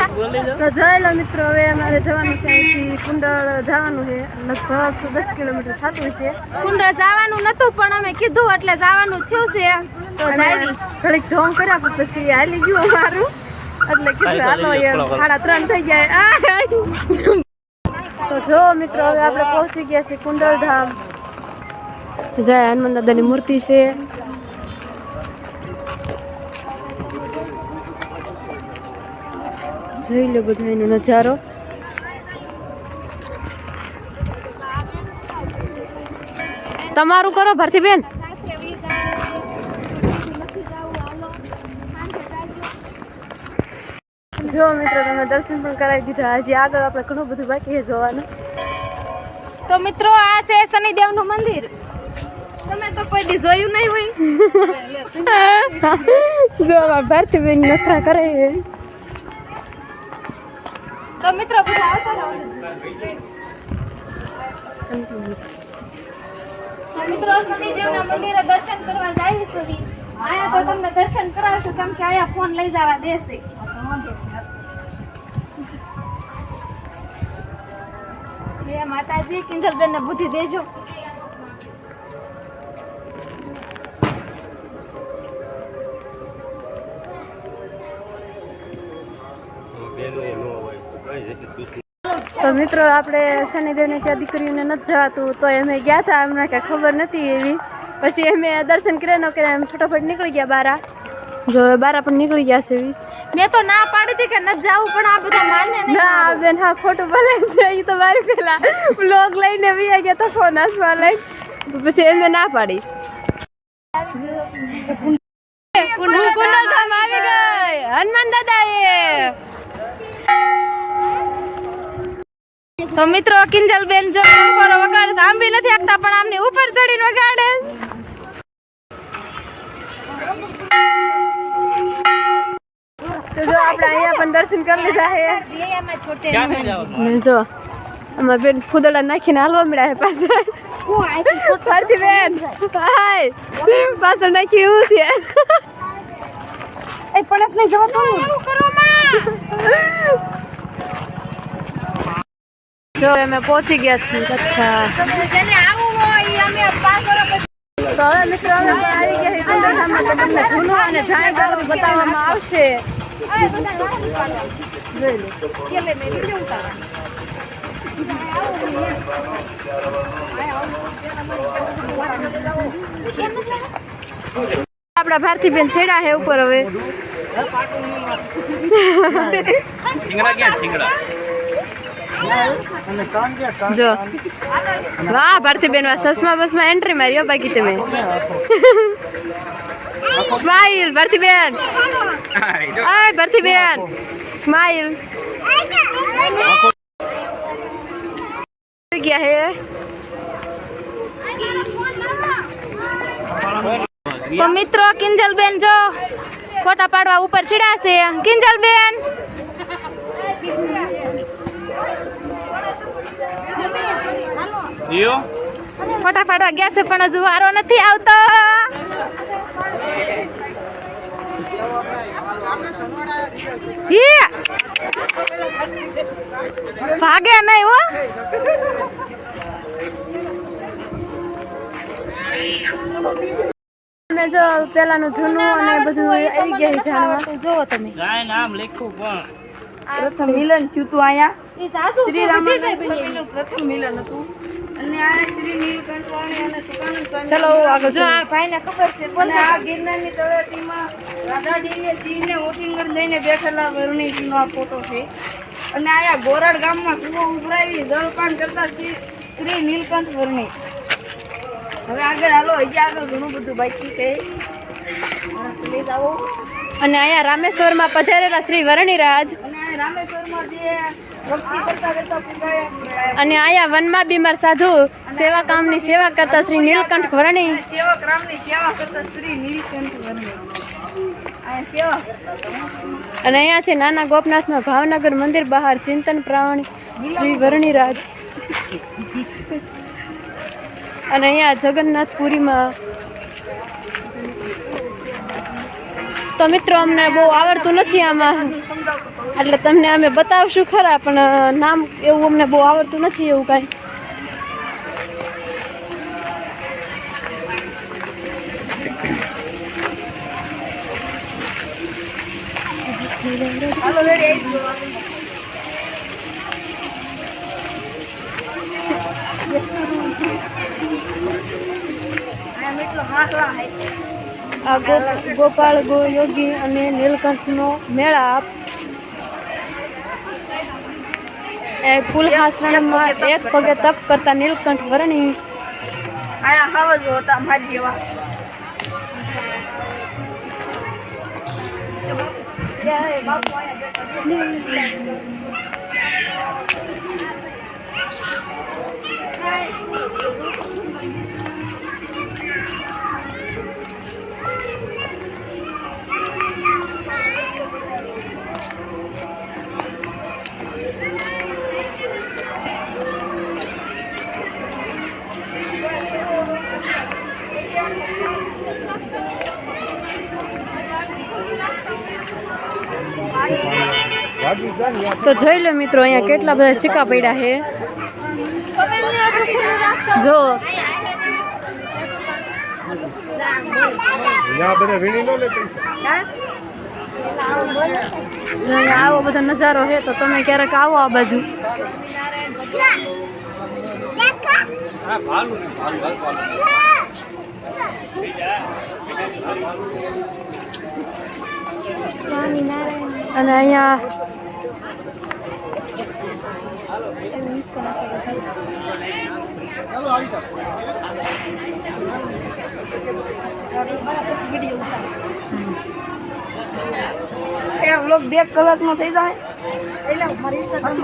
તો જોયેલો મિત્રો હવે અમારે જવાનું છે અહીંથી કુંડળ જવાનું છે. લગભગ દસ કિલોમીટર થતું છે કુંડળ જવાનું નતું પણ અમે કીધું એટલે જવાનું થયું છે. તો જાવી ઘડીક ઢોંગ કર્યા પણ પછી હાલી ગયું અમારું. એટલે કીધું હાલો યાર સાડા ત્રણ થઈ ગયા. આ! તો જો મિત્રો હવે આપણે પહોંચી ગયા છીએ કુંડળ ધામ. જય હનુમાન દાદાની મૂર્તિ છે. જોઈ લો બધા એનો નજારો. તમારું કરો ભારતીબેન જો મિત્રો તમે દર્શન પણ કરાવી દીધા. હજી આગળ આપણે ઘણું બધું બાકી છે જોવાનું. તો મિત્રો આ છે શનિદેવનું મંદિર. તમે તો કોઈ દી જોયું નહીં હોય. જો ભારતીબેન નખરા કરે તો મિત્રો, બધા આવતા રહો. મિત્રો શનિદેવ ના મંદિરે દર્શન કરવા જાય સુધી આયા તો તમને દર્શન કરાવશું, કેમ કે અહીંયા ફોન લઈ જવા દેશે. માતાજી કિંજલબેન ને બુદ્ધિ દેજો. તો મિત્રો આપણે શનિદેવને ત્યાં દીકરીઓને નથી જવાતું તો અમે ગયા હતા અમને કાંઈ ખબર નથી એવી. પછી અમે દર્શન કર્યા ન કર્યા એમ ફટાફટ નીકળી ગયા બારા. જો બારા પણ નીકળી ગયા છે એવી. મેં તો ના પાડી હતી કે ન જાવું પણ આ બધા માને ના બેન હા ખોટું બોલે છે એ તો મારી પેલા બ્લોગ લઈને બી ગયા તો ફોન હસવા લઈ. પછી એમને ના પાડી. કુંડલ કુંડલ ધામ આવી ગઈ. હનુમાન દાદા એ તો મિત્રો કિંજલબેન જો ઉપર વગાડે છે. નથી આપતા પણ આમને ઉપર ચડીને વગાડે. તો જો આપણે અહીંયા પણ દર્શન કરી લીધા છે. ને જો અમારા બેન ફૂદડા નાખીને હાલવા મળ્યા છે પાછળ. ફરતી બેન. હાય. પાછળ નાખી એવું છે. એ નહીં જવા એવું કરો માં. જો અમે પહોંચી ગયા છીએ, અચ્છા. તો હવે મિત્રો આવી ગયા છીએ અને જાણીતું બતાવવામાં આવશે. આપણા ભારતીબેન છેડા હે ઉપર હવે. સિંગડા ક્યાં, સિંગડા? જો. વાહ ભારતીબેન વાહ સસમા બસમાં એન્ટ્રી માર્યો બાકી તમે. સ્માઈલ ભારતીબેન આય ભારતીબેન સ્માઈલ ગયા હે? તો મિત્રો કિંજલબેન જો ફોટા પાડવા ઉપર ચીડાશે કિંજલબેન. ફોટા પાડવા ગયા છે પણ હજુ વારો નથી આવતો. ભાગે નહીં હો. અમે જો પેલાનું જૂનું અને બધું આવી ગયા જાણવા જોવો તમે. ગાય નામ લખ્યું પણ. પ્રથમ મિલન થયું હતું અહીંયા. શ્રી સ્વામીનું પ્રથમ મિલન હતું. અને આ શ્રી નીલકંઠ વાણી અને ચલો આગળ જો આ ભાઈને ખબર છે અને આ ગિરનારની તળેટીમાં રાધાજીએ સિંહને ઓટિંગર દઈને બેઠેલા વરુણીજીનો આ ફોટો છે. અને આયા ગોરાડ ગામમાં કૂવો ઉભરાવી જળપાન કરતા શ્રી શ્રી નીલકંઠ વર્ણી. હવે આગળ હાલો હજી આગળ ઘણું બધું બાકી છે. પ્લીઝ આવો. અને અહીંયા રામેશ્વરમાં પધારેલા શ્રી વરણીરાજ. અને અહીંયા વનમાં બીમાર સાધુ સેવા કામની સેવા કરતા શ્રી નીલકંઠ વરણી. સેવા કરતા શ્રી નીલકંઠ વર્ણી. અને અહીંયા છે નાના ગોપનાથમાં ભાવનગર મંદિર બહાર ચિંતન પ્રાણી શ્રી વરણીરાજ. અને અહીંયા જગન્નાથપુરીમાં તો મિત્રો, અમને બહુ આવડતું નથી આમાં. એટલે તમને અમે બતાવશું ખરા, પણ નામ એવું અમને બહુ આવડતું નથી એવું કાંઈ. હાલો રેડી આ ગોપાલ ગોપાળ ગો યોગી અને નીલકંઠનો મેળાપ એ કુલહાસરણમાં એક પગે તપ કરતા નીલકંઠ વર્ણી. આયા તો જોઈ લો મિત્રો અહીંયા કેટલા બધા ચીકા પડ્યા છે. જો. આવો બધો નજારો છે તો તમે ક્યારેક આવો આ બાજુ. ભાલું ભાલું અને અહીંયા એ વ્લોગ બે કલાકનો થઈ જાય. એટલે મારી ઇન્સ્ટાગ્રામ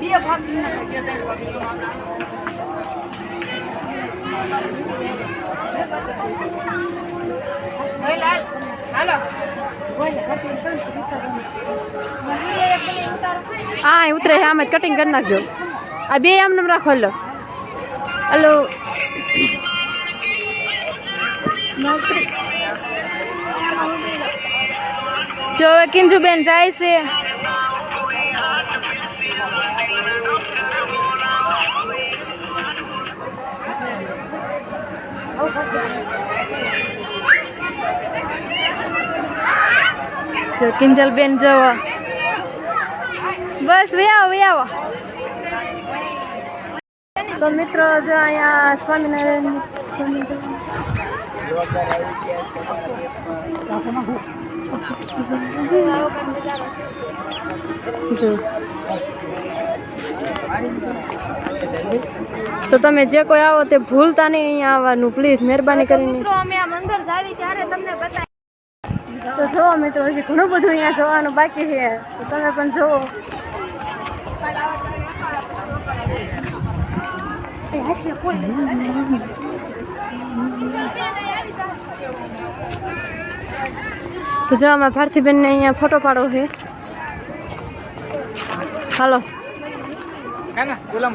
બે ભાગ. હા અહીં ઉતરે આમ જ કટિંગ કરી નાખજો. આ બે આમ નમ રાખો લો હલો. જો હવે કિંજુબેન જાય છે. જો કિંજલબેન જવો બસ વે આવો આવો તો મિત્રો જો અહીંયા સ્વામિનારાયણ સ્વામિનારાયણ તો તમે જે કોઈ આવો તે ભૂલતા નહીં અહીંયા આવવાનું પ્લીઝ મહેરબાની કરીને અમે આ મંદિર જાવી ત્યારે તમને બતાવી તો જુઓ મિત્રો, હજી ઘણું બધું અહીંયા જોવાનું બાકી છે. તો તમે પણ જુઓ તો જો, અમારા અહીંયા ફોટો પાડો છે. હાલો. ગુલામ